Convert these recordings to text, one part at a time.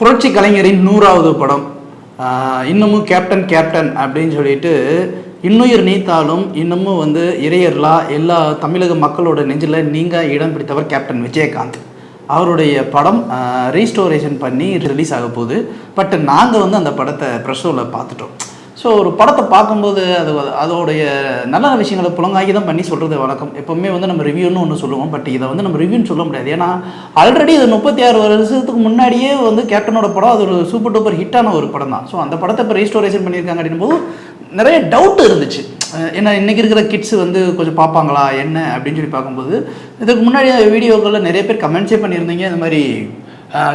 புரட்சி கலைஞரின் நூறாவது படம். இன்னமும் கேப்டன் கேப்டன் அப்படின்னு சொல்லிட்டு இன்னுயிர் நீத்தாலும் இன்னமும் வந்து இறையர்லா எல்லா தமிழக மக்களோட நெஞ்சில் நீங்கள் இடம் பிடித்தவர் கேப்டன் விஜயகாந்த். அவருடைய படம் ரீஸ்டோரேஷன் பண்ணி ரிலீஸ் ஆக போகுது பட் நாங்கள் வந்து அந்த படத்தை ப்ரெஷோவில் பார்த்துட்டோம். ஸோ ஒரு படத்தை பார்க்கும்போது அது அதோடைய நல்ல விஷயங்களை புலங்காகி தான் பண்ணி சொல்கிறது வழக்கம். எப்போவுமே வந்து நம்ம ரிவ்யூன்னு ஒன்று சொல்லுவோம். பட் இதை வந்து நம்ம ரிவ்யூன்னு சொல்ல முடியாது. ஏன்னா ஆல்ரெடி இது முப்பத்தி ஆறு வருஷத்துக்கு முன்னாடியே வந்து கேப்டனோட படம் அது ஒரு சூப்பர் டூப்பர் ஹிட்டான ஒரு படம் தான். ஸோ அந்த படத்தை இப்போ ரீஸ்டோரேஷன் பண்ணியிருக்காங்க அப்படின்னும் போது நிறைய டவுட் இருந்துச்சு. ஏன்னா இன்றைக்கி இருக்கிற கிட்ஸ் வந்து கொஞ்சம் பார்ப்பாங்களா என்ன அப்படின்னு சொல்லி பார்க்கும்போது இதுக்கு முன்னாடி வீடியோக்களில் நிறைய பேர் கமெண்ட்ஸே பண்ணியிருந்தீங்க. இந்த மாதிரி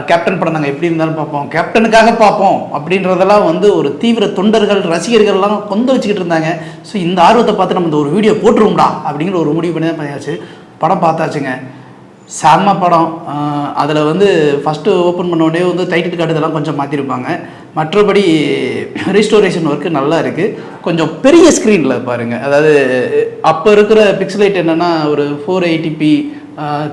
கேப்டன் படம் நாங்கள் எப்படி இருந்தாலும் பார்ப்போம். கேப்டனுக்காக பார்ப்போம் அப்படின்றதெல்லாம் வந்து ஒரு தீவிர தொண்டர்கள் ரசிகர்கள்லாம் கொண்டு வச்சுக்கிட்டு இருந்தாங்க. ஸோ இந்த ஆர்வத்தை பார்த்து நம்ம இந்த ஒரு வீடியோ போட்டுருவோம்டா அப்படிங்கிற ஒரு முடிவு பண்ணி தான் பண்ணியாச்சு. படம் பார்த்தாச்சுங்க. செம்ம படம். அதில் வந்து ஃபஸ்ட்டு ஓப்பன் பண்ண உடனே வந்து டைட்டில் கார்டு இதெல்லாம் கொஞ்சம் மாற்றிருப்பாங்க மற்றபடி ரீஸ்டோரேஷன் ஒர்க்கு நல்லா இருக்குது கொஞ்சம் பெரிய ஸ்க்ரீனில் பாருங்கள் அதாவது அப்போ இருக்கிற பிக்சலைட் என்னென்னா ஒரு four eighty P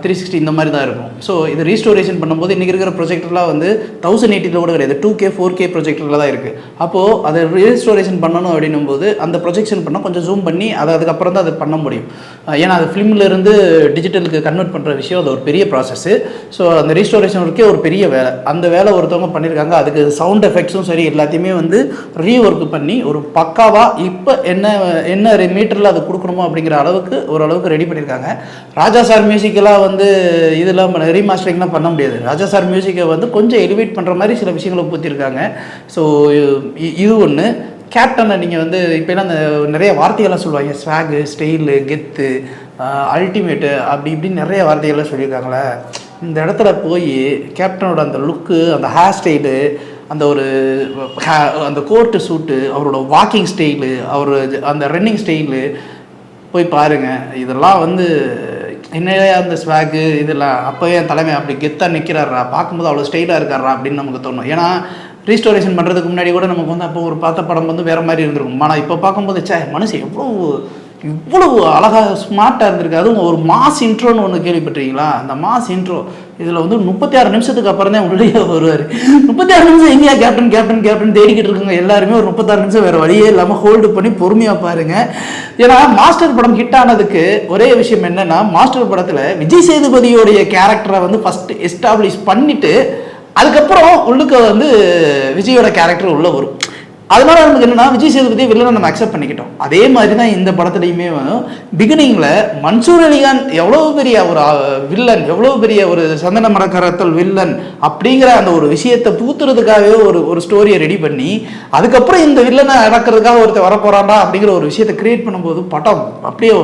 three sixty இந்த மாதிரி தான் இருக்கும். ஸோ இது ரீஸ்டோரேஷன் பண்ணும்போது இன்றைக்கி இருக்கிற ப்ரொஜெக்டர்லாம் வந்து தௌசண்ட் எயிட்டியில் கூட கிடையாது. டூ கே ஃபோர் கே ப்ரொஜெக்டரில் தான் இருக்குது அப்போது அதை ரீஸ்டோரேஷன் பண்ணணும் அப்படின்னும் போது அந்த ப்ரொஜெக்ஷன் பண்ணால் கொஞ்சம் ஜூம் பண்ணி அதை அதுக்கப்புறம் தான் அதை பண்ண முடியும். ஏன்னா அது ஃபிலிம்லேருந்து டிஜிட்டலுக்கு கன்வெர்ட் பண்ணுற விஷயம் அது ஒரு பெரிய ப்ராசஸ்ஸு ஸோ அந்த ரீஸ்டோரேஷன் ஒர்க்கே ஒரு பெரிய வேலை. அந்த வேலை ஒருத்தவங்க பண்ணியிருக்காங்க அதுக்கு சவுண்ட் எஃபெக்ட்ஸும் சரி எல்லாத்தையுமே வந்து ரீ ஒர்க் பண்ணி ஒரு பக்காவாக இப்போ என்ன என்ன மீட்டரில் அது கொடுக்கணுமோ அப்படிங்கிற அளவுக்கு ஓரளவுக்கு ரெடி பண்ணியிருக்காங்க ராஜா சார் மியூசிக் மியூசிக்கெல்லாம் வந்து இதெல்லாம் ரீமாஸ்டரிங்லாம் பண்ண முடியாது. ராஜா சார் மியூசிக்கை வந்து கொஞ்சம் எலிவேட் பண்ணுற மாதிரி சில விஷயங்களை பூத்திருக்காங்க ஸோ இது ஒன்று கேப்டனை நீங்கள் வந்து இப்போலாம் அந்த நிறைய வார்த்தைகள்லாம் சொல்லுவாங்க. ஸ்வாகு ஸ்டைலு கெத்து அல்டிமேட்டு அப்படி இப்படின்னு நிறைய வார்த்தைகள்லாம் சொல்லியிருக்காங்களே. இந்த இடத்துல போய் கேப்டனோட அந்த லுக்கு அந்த ஹேர் ஸ்டைலு அந்த ஒரு அந்த கோர்ட்டு சூட்டு அவரோட வாக்கிங் ஸ்டைலு அவர் அந்த ரன்னிங் ஸ்டைலு போய் பாருங்க. இதெல்லாம் வந்து என்னையா அந்த ஸ்வாகு இதெல்லாம் அப்போவே என் தலைமை அப்படி கெத்தாக நிற்கிறாரா பார்க்கும்போது அவ்வளோ ஸ்டைலாக இருக்காரா அப்படின்னு நமக்கு தோணும். ஏன்னா ரீஸ்டோரேஷன் பண்ணுறதுக்கு முன்னாடி கூட நமக்கு வந்து அப்போ ஒரு பார்த்த படம் வந்து வேறு மாதிரி இருந்திருக்கும். ஆனால் இப்போ பார்க்கும்போது சே மனுஷன் எவ்வளோ இவ்வளவு அழகாக ஸ்மார்ட்டாக இருந்திருக்கு. அதுவும் ஒரு மாஸ் இன்ட்ரோன்னு ஒன்று கேள்விப்பட்டிருக்கீங்களா? அந்த மாஸ் இன்ட்ரோ இதில் வந்து முப்பத்தி ஆறு நிமிஷத்துக்கு அப்புறம் தான் உள்ளே வருவார். முப்பத்தி ஆறு நிமிஷம் எங்கேயா கேப்டன் கேப்டன் கேப்டன் தேடிக்கிட்டு இருக்காங்க எல்லாருமே ஒரு முப்பத்தாறு நிமிஷம் வேறு வழியே இல்லாமல் ஹோல்டு பண்ணி பொறுமையாக பாருங்க. ஏன்னா மாஸ்டர் படம் ஹிட் ஆனதுக்கு ஒரே விஷயம் என்னன்னா மாஸ்டர் படத்தில் விஜய் சேதுபதியோடைய கேரக்டரை வந்து ஃபஸ்ட்டு எஸ்டாப்ளிஷ் பண்ணிட்டு அதுக்கப்புறம் உள்ளுக்க வந்து விஜயோட கேரக்டர் உள்ளே வரும். அதனால நமக்கு என்னன்னா விஜய் சேதுபதி வில்லனை நம்ம அக்செப்ட் பண்ணிக்கிட்டோம். அதே மாதிரி தான் இந்த படத்துலையுமே பிகினிங்ல மன்சூர் அலிகான் எவ்வளவு பெரிய ஒரு வில்லன் எவ்வளவு பெரிய ஒரு சந்தன மரக்கரத்தல் வில்லன் அப்படிங்கிற அந்த ஒரு விஷயத்தை பூத்துறதுக்காகவே ஒரு ஒரு ஸ்டோரியை ரெடி பண்ணி அதுக்கப்புறம் இந்த வில்லனை அடக்கிறதுக்காக ஒருத்தர் வரப்போறான்டா அப்படிங்கிற ஒரு விஷயத்தை கிரியேட் பண்ணும்போது படம் அப்படியே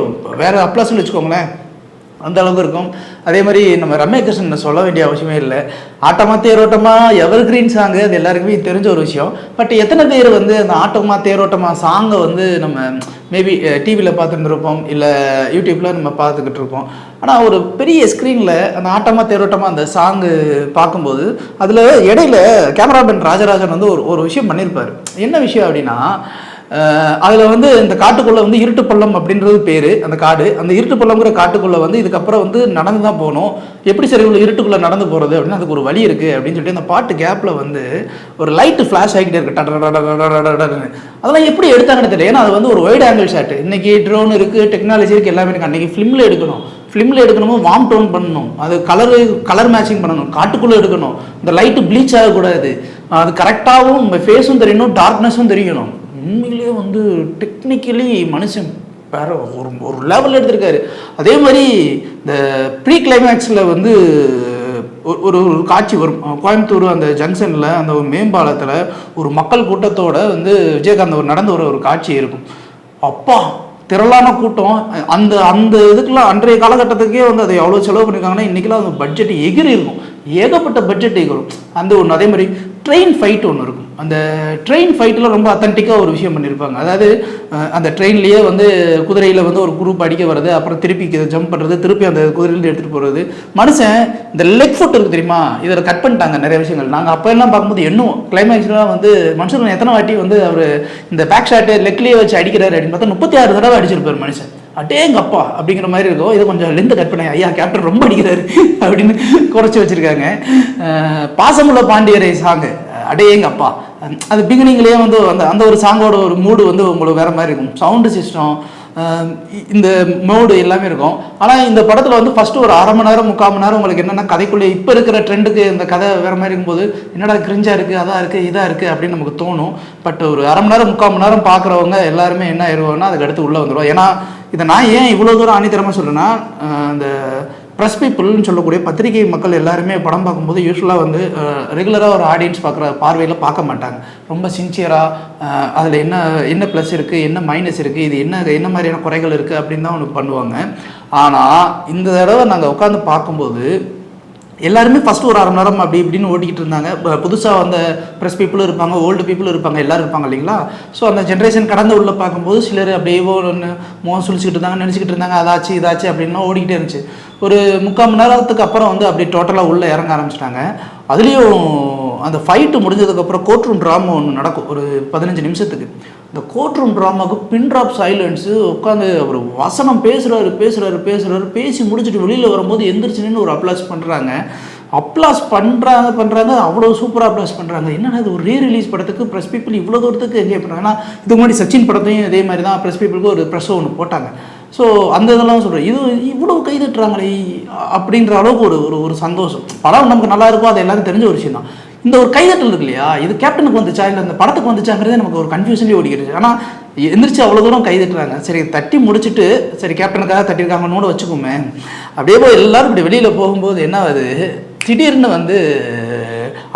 வேற அப்ளஸ்ன்னு வச்சுக்கோங்களேன். அந்த அளவுக்கு இருக்கும். அதே மாதிரி நம்ம ரம்யா கிருஷ்ணன் சொல்ல வேண்டிய அவசியமே இல்லை. ஆட்டமா தேரோட்டமா எவர் கிரீன் சாங்கு அது எல்லாருக்குமே தெரிஞ்ச ஒரு விஷயம். பட் எத்தனை பேர் வந்து அந்த ஆட்டமா தேரோட்டமா சாங்கை வந்து நம்ம மேபி டிவியில் பார்த்துருந்துருப்போம். இல்லை யூடியூப்பில் நம்ம பார்த்துக்கிட்டு இருப்போம். ஆனால் ஒரு பெரிய ஸ்க்ரீனில் அந்த ஆட்டமா தேரோட்டமா அந்த சாங்கு பார்க்கும்போது அதில் இடையில கேமராமேன் ராஜராஜன் வந்து ஒரு ஒரு விஷயம் பண்ணியிருப்பார். என்ன விஷயம் அப்படின்னா அதில் வந்து இந்த காட்டுக்குள்ளே வந்து இருட்டு பள்ளம் அப்படின்றது பேர் அந்த காடு. அந்த இருட்டு பள்ளம்ங்கிற காட்டுக்குள்ளே வந்து இதுக்கப்புறம் வந்து நடந்து தான் போகணும். எப்படி சரி உள்ள இருட்டுக்குள்ளே நடந்து போகிறது அப்படின்னு அதுக்கு ஒரு வழி இருக்குது அப்படின்னு சொல்லிட்டு அந்த பாட்டு கேப்பில் வந்து ஒரு லைட்டு ஃப்ளாஷ் ஆகிக்கிட்டே இருக்கு. அதெல்லாம் எப்படி எடுத்தாங்கன்னு தெரியல. ஏன்னா அது வந்து ஒரு ஒய்டு ஆங்கிள் ஷாட் இன்றைக்கி ட்ரோன் இருக்குது டெக்னாலஜி இருக்குது எல்லாமே இருக்குது அன்றைக்கி ஃபிலிமில் எடுக்கணும். ஃபிலிமில் எடுக்கணுமோ வார்ம் டோன் பண்ணணும். அது கலரு கலர் மேட்சிங் பண்ணணும். காட்டுக்குள்ளே எடுக்கணும். இந்த லைட்டு ப்ளீச் ஆகக்கூடாது. அது கரெக்டாகவும் ஃபேஸும் தெரியணும் டார்க்னஸும் தெரியணும். உண்மையிலேயே வந்து டெக்னிக்கலி மனுஷன் வேற ஒரு ஒரு லெவல் எடுத்திருக்காரு. அதே மாதிரி இந்த ப்ரீ கிளைமேக்ஸில் வந்து ஒரு ஒரு ஒரு காட்சி வரும். கோயம்புத்தூர் அந்த ஜங்ஷனில் அந்த ஒரு மேம்பாலத்தில் ஒரு மக்கள் கூட்டத்தோட வந்து விஜயகாந்த் ஒரு நடந்து வர ஒரு காட்சி இருக்கும். அப்பா திரளான கூட்டம். அந்த அந்த இதுக்கெல்லாம் அன்றைய காலகட்டத்துக்கே வந்து அதை எவ்வளோ செலவு பண்ணியிருக்காங்கன்னா இன்றைக்கெல்லாம் அந்த பட்ஜெட் எகிரி இருக்கும். ஏகப்பட்ட பட்ஜெட் எகிரும் அந்த ஒன்று அதே மாதிரி ட்ரெயின் ஃபைட் ஒன்று இருக்கும். அந்த ட்ரெயின் ஃபைட்டில் ரொம்ப அத்தன்டிக்காக ஒரு விஷயம் பண்ணியிருப்பாங்க அதாவது அந்த ட்ரெயின்லேயே வந்து குதிரையில் வந்து ஒரு குரூப் அடிக்க வர்றது அப்புறம் திருப்பி ஜம்ப் பண்ணுறது திருப்பி அந்த குதிரையிலேருந்து எடுத்துகிட்டு போகிறது மனுஷன் இந்த லெக் ஃபுட் இருக்குது தெரியுமா? இதில் கட் பண்ணிட்டாங்க நிறைய விஷயங்கள். நாங்கள் அப்போ எல்லாம் பார்க்கும்போது இன்னும் கிளைமேக்ஸ்லாம் வந்து மனுஷன் எத்தனை வாட்டி வந்து அவர் இந்த பேக் ஷாட்டு லெக்லேயே வச்சு அடிக்கிறாரு அப்படின்னு பார்த்தா முப்பத்தி ஆறு தடவை அடிச்சிருப்பார் மனுஷன். அடேங்கப்பா அப்படிங்கிற மாதிரி இருக்கும் இது கொஞ்சம் லெந்து கட் பண்ணி ஐயா கேப்டன் ரொம்ப அடிக்கிறாரு அப்படின்னு குறைச்சி வச்சுருக்காங்க. பாசமுள்ள பாண்டியரை சாங்கு அடேங்கப்பா. அது பிகினிங்லேயே வந்து அந்த அந்த ஒரு சாங்கோட ஒரு மூடு வந்து உங்களுக்கு வேற மாதிரி இருக்கும். சவுண்டு சிஸ்டம் இந்த மோடு எல்லாமே இருக்கும். ஆனால் இந்த படத்தில் வந்து ஃபஸ்ட்டு ஒரு அரை மணி நேரம் முக்கால் மணி நேரம் உங்களுக்கு என்னென்னா கதைக்குள்ளே இப்போ இருக்கிற ட்ரெண்டுக்கு இந்த கதை வேறு மாதிரி இருக்கும்போது என்னடா கிரிஞ்சாக இருக்குது அதாக இருக்குது இதாக இருக்குது அப்படின்னு நமக்கு தோணும். பட் ஒரு அரை மணி நேரம் முக்கால் மணி நேரம் பார்க்குறவங்க எல்லாருமே என்ன ஆயிடுவாங்கன்னா அதுக்கு அடுத்து உள்ளே வந்துடும் ஏன்னா இதை நான் ஏன் இவ்வளோ தூரம் ஆணித்தரமாக சொல்கிறேன்னா இந்த ப்ரெஸ் பீப்புள்னு சொல்லக்கூடிய பத்திரிகை மக்கள் எல்லாருமே படம் பார்க்கும்போது யூஸ்வலாக வந்து ரெகுலராக ஒரு ஆடியன்ஸ் பார்க்குற பார்வையில் பார்க்க மாட்டாங்க. ரொம்ப சின்சியராக அதில் என்ன என்ன ப்ளஸ் இருக்குது என்ன மைனஸ் இருக்குது இது என்ன என்ன மாதிரியான குறைகள் இருக்குது அப்படின்னு தான் ஒன்று பண்ணுவாங்க. ஆனால் இந்த தடவை நாங்கள் உட்காந்து பார்க்கும்போது எல்லாருமே ஃபஸ்ட்டு ஒரு அரை மணி நேரம் அப்படி இப்படின்னு ஓட்டிக்கிட்டு இருந்தாங்க. புதுசாக வந்த ப்ரெஸ் பீப்புளும் இருப்பாங்க ஓல்டு பீப்புளும் இருப்பாங்க எல்லாரும் இருப்பாங்க இல்லைங்களா? ஸோ அந்த ஜென்ரேஷன் கடந்து உள்ள பார்க்கும்போது சிலர் அப்படியே ஒன்று மோகம் சுழிச்சிக்கிட்டு இருந்தாங்க நினச்சிக்கிட்டு இருந்தாங்க அதாச்சு இதாச்சு அப்படின்லாம் ஓடிக்கிட்டே இருந்துச்சு. ஒரு முக்கால் மணி நேரத்துக்கு அப்புறம் வந்து அப்படி டோட்டலாக உள்ளே இறங்க ஆரம்பிச்சிட்டாங்க. அதுலேயும் அந்த ஃபைட்டு முடிஞ்சதுக்கப்புறம் கோர்ட் ரூம் ட்ராமா ஒன்று நடக்கும். ஒரு பதினஞ்சு நிமிஷத்துக்கு. இந்த கோர்ட் ரூம் ட்ராமாவுக்கு பின் ட்ராப் சைலன்ஸு உட்காந்து அவர் வசனம் பேசுகிறாரு பேசுகிறாரு பேசுகிறாரு பேசி முடிச்சுட்டு வெளியில் வரும்போது எந்திரிச்சு நின்று ஒரு அப்ளாஸ் பண்ணுறாங்க அப்ளாஸ் பண்ணுறாங்க பண்ணுறாங்க அவ்வளோ சூப்பராக அப்ளாஸ் பண்ணுறாங்க என்னென்னா இது ஒரு ரீ ரிலீஸ் படத்துக்கு ப்ரெஸ் பீப்புள் இவ்வளோ தூரத்துக்கு என்ஜாய் பண்ணுறாங்கன்னா இதுக்கு முன்னாடி சச்சின் படத்தையும் இதே மாதிரி தான் ப்ரெஸ் பீப்புளுக்கு ஒரு ப்ரெஸ் ஒன்று போட்டாங்க. ஸோ அந்த இதெல்லாம் சொல்கிறேன் இது இவ்வளோ கைதட்டுறாங்களே அப்படின்ற அளவுக்கு ஒரு ஒரு ஒரு சந்தோஷம். படம் நமக்கு நல்லா இருக்கும் அது எல்லாரும் தெரிஞ்ச ஒரு விஷயம் தான் இந்த ஒரு கைதட்டல் இருக்கு இல்லையா? இது கேப்டனுக்கு வந்துச்சா? இல்லை இந்த படத்துக்கு வந்துச்சாங்கிறதே நமக்கு ஒரு கன்ஃபியூஷன்லேயே ஓடிக்கிடுச்சு. ஆனால் எந்திரிச்சு அவ்வளோ தூரம் கைதட்டுறாங்க. சரி தட்டி முடிச்சுட்டு சரி கேப்டனுக்காக தட்டியிருக்காங்கன்னு வச்சுக்கோமே. அப்படியே போய் எல்லாரும் இப்படி வெளியில் போகும்போது என்ன ஆகுது? திடீர்னு வந்து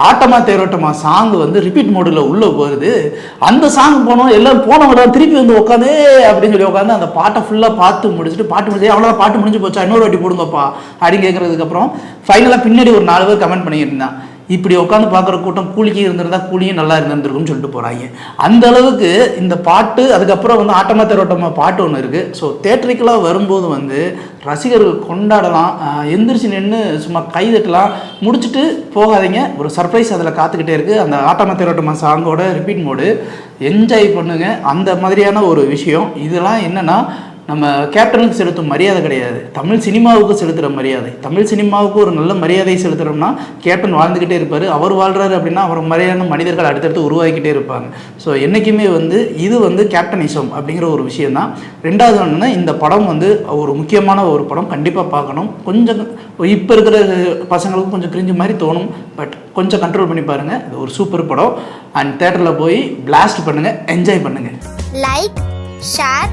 ஆட்டமா தேரோட்டமா சாங் வந்து ரிப்பீட் மோடில் உள்ளே போகுது. அந்த சாங் போனோம் எல்லாம் போனவங்க திருப்பி வந்து உட்காந்து அப்படின்னு சொல்லி உட்காந்து அந்த பாட்டை ஃபுல்லாக பார்த்து முடிச்சுட்டு பாட்டு முடிச்சு அவ்வளோ பாட்டு முடிஞ்சு போச்சா? இன்னொரு வாட்டி போடுங்கப்பா அப்படின்னு கேட்குறதுக்கப்புறம் ஃபைனலாக பின்னாடி ஒரு நாலு பேர் கமெண்ட் பண்ணியிருந்தான் இப்படி உட்காந்து பார்க்குற கூட்டம் கூலிக்கு இருந்திருந்தா கூலியும் நல்லா இருந்திருக்கும்னு சொல்லிட்டு போகிறாங்க அந்த அளவுக்கு இந்த பாட்டு அதுக்கப்புறம் வந்து ஆட்டமா தேரோட்டமா பாட்டு ஒன்று இருக்குது ஸோ தேட்டரிக்கலாக வரும்போது வந்து ரசிகர்கள் கொண்டாடலாம். எந்திரிச்சு நின்று சும்மா கைதட்டலாம் முடிச்சுட்டு போகாதீங்க. ஒரு சர்ப்ரைஸ் அதில் காத்துக்கிட்டே இருக்குது அந்த ஆட்டமா தேரோட்டமா சாங்கோட ரிப்பீட் மோடு என்ஜாய் பண்ணுங்க. அந்த மாதிரியான ஒரு விஷயம். இதெல்லாம் என்னென்னா நம்ம கேப்டனுக்கு செலுத்தும் மரியாதை கிடையாது. தமிழ் சினிமாவுக்கு செலுத்துகிற மரியாதை. தமிழ் சினிமாவுக்கு ஒரு நல்ல மரியாதை செலுத்துகிறோம்னா கேப்டன் வாழ்ந்துக்கிட்டே இருப்பார். அவர் வாழ்கிறாரு அப்படின்னா அவர் மரியாதை மனிதர்கள் அடுத்தடுத்து உருவாக்கிட்டே இருப்பாங்க. ஸோ என்றைக்குமே வந்து இது வந்து கேப்டனிசம் அப்படிங்கிற ஒரு விஷயம் தான் ரெண்டாவது ஒன்றுனா இந்த படம் வந்து ஒரு முக்கியமான ஒரு படம். கண்டிப்பாக பார்க்கணும். கொஞ்சம் இப்போ இருக்கிற பசங்களுக்கு கொஞ்சம் கிரிஞ்சு மாதிரி தோணும். பட் கொஞ்சம் கண்ட்ரோல் பண்ணி பாருங்கள் இது ஒரு சூப்பர் படம். அண்ட் தேட்டரில் போய் பிளாஸ்ட் பண்ணுங்கள் என்ஜாய் பண்ணுங்கள் like share